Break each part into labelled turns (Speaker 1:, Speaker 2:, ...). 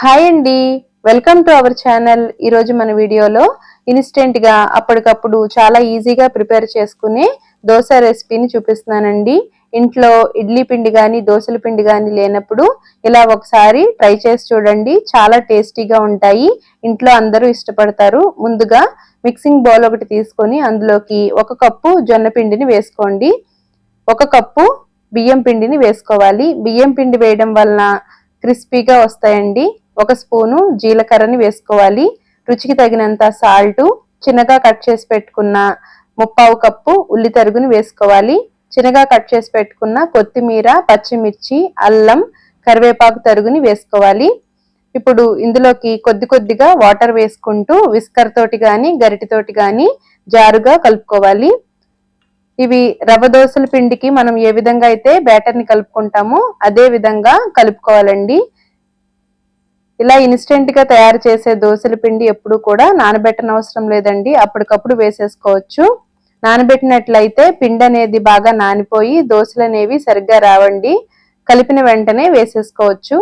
Speaker 1: Hi అండి. Welcome to our channel. ఈరోజు మన వీడియోలో ఇన్స్టెంట్గా అప్పటికప్పుడు చాలా ఈజీగా ప్రిపేర్ చేసుకునే దోశ రెసిపీని చూపిస్తున్నానండి. ఇంట్లో ఇడ్లీ పిండి కానీ దోశల పిండి కానీ లేనప్పుడు ఇలా ఒకసారి ట్రై చేసి చూడండి. చాలా టేస్టీగా ఉంటాయి. ఇంట్లో అందరూ ఇష్టపడతారు. ముందుగా మిక్సింగ్ బౌల్ ఒకటి తీసుకొని అందులోకి ఒక కప్పు జొన్న పిండిని వేసుకోండి. ఒక కప్పు బియ్యం పిండిని వేసుకోవాలి. బియ్యం పిండి వేయడం వలన క్రిస్పీగా వస్తాయండి. ఒక స్పూను జీలకర్రని వేసుకోవాలి. రుచికి తగినంత సాల్ట్ చిన్నగా కట్ చేసి పెట్టుకున్న ముప్పావు కప్పు ఉల్లి తరుగుని వేసుకోవాలి. చిన్నగా కట్ చేసి పెట్టుకున్న కొత్తిమీర పచ్చిమిర్చి అల్లం కరివేపాకు తరుగుని వేసుకోవాలి. ఇప్పుడు ఇందులోకి కొద్ది కొద్దిగా వాటర్ వేసుకుంటూ విస్కర్ తోటి కానీ గరిటితోటి కానీ జారుగా కలుపుకోవాలి. ఇవి రవ్వ దోశల పిండికి మనం ఏ విధంగా అయితే బ్యాటర్ని కలుపుకుంటామో అదే విధంగా కలుపుకోవాలండి. ఇలా ఇన్స్టెంట్గా తయారు చేసే దోశల పిండి ఎప్పుడు కూడా నానబెట్టనవసరం అవసరం లేదండి. అప్పటికప్పుడు వేసేసుకోవచ్చు. నానబెట్టినట్లయితే పిండి అనేది బాగా నానిపోయి దోశలు అనేవి సరిగ్గా రావండి. కలిపిన వెంటనే వేసేసుకోవచ్చు.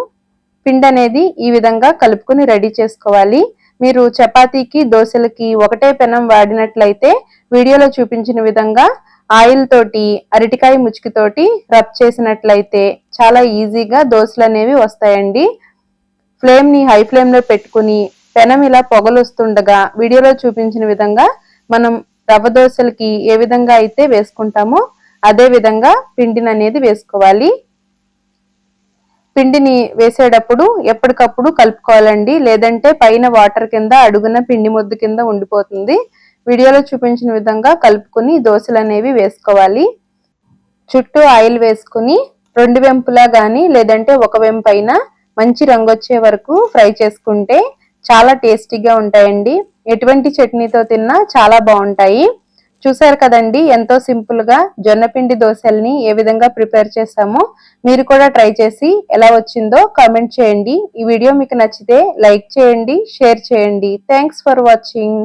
Speaker 1: పిండి అనేది ఈ విధంగా కలుపుకుని రెడీ చేసుకోవాలి. మీరు చపాతీకి దోశలకి ఒకటే పెనం వాడినట్లయితే వీడియోలో చూపించిన విధంగా ఆయిల్ తోటి అరటికాయ ముచ్చుకితోటి రబ్ చేసినట్లయితే చాలా ఈజీగా దోశలు అనేవి వస్తాయండి. ఫ్లేమ్ని హై ఫ్లేమ్లో పెట్టుకుని పెనం ఇలా పొగలు వస్తుండగా వీడియోలో చూపించిన విధంగా మనం రవ్వ దోశలకి ఏ విధంగా అయితే వేసుకుంటామో అదే విధంగా పిండిని అనేది వేసుకోవాలి. పిండిని వేసేటప్పుడు ఎప్పటికప్పుడు కలుపుకోవాలండి. లేదంటే పైన వాటర్ కింద అడుగున పిండి ముద్ద కింద ఉండిపోతుంది. వీడియోలో చూపించిన విధంగా కలుపుకుని దోశలు అనేవి వేసుకోవాలి. చుట్టూ ఆయిల్ వేసుకుని రెండు వెంపులా కానీ లేదంటే ఒక వెంపైనా మంచి రంగు వచ్చే వరకు ఫ్రై చేసుకుంటే చాలా టేస్టీగా ఉంటాయండి. ఎటువంటి చట్నీతో తిన్నా చాలా బాగుంటాయి. చూసారు కదండి ఎంతో సింపుల్గా జొన్నపిండి దోశల్ని ఏ విధంగా ప్రిపేర్ చేసామో మీరు కూడా ట్రై చేసి ఎలా వచ్చిందో కామెంట్ చేయండి. ఈ వీడియో మీకు నచ్చితే లైక్ చేయండి షేర్ చేయండి. Thanks for watching.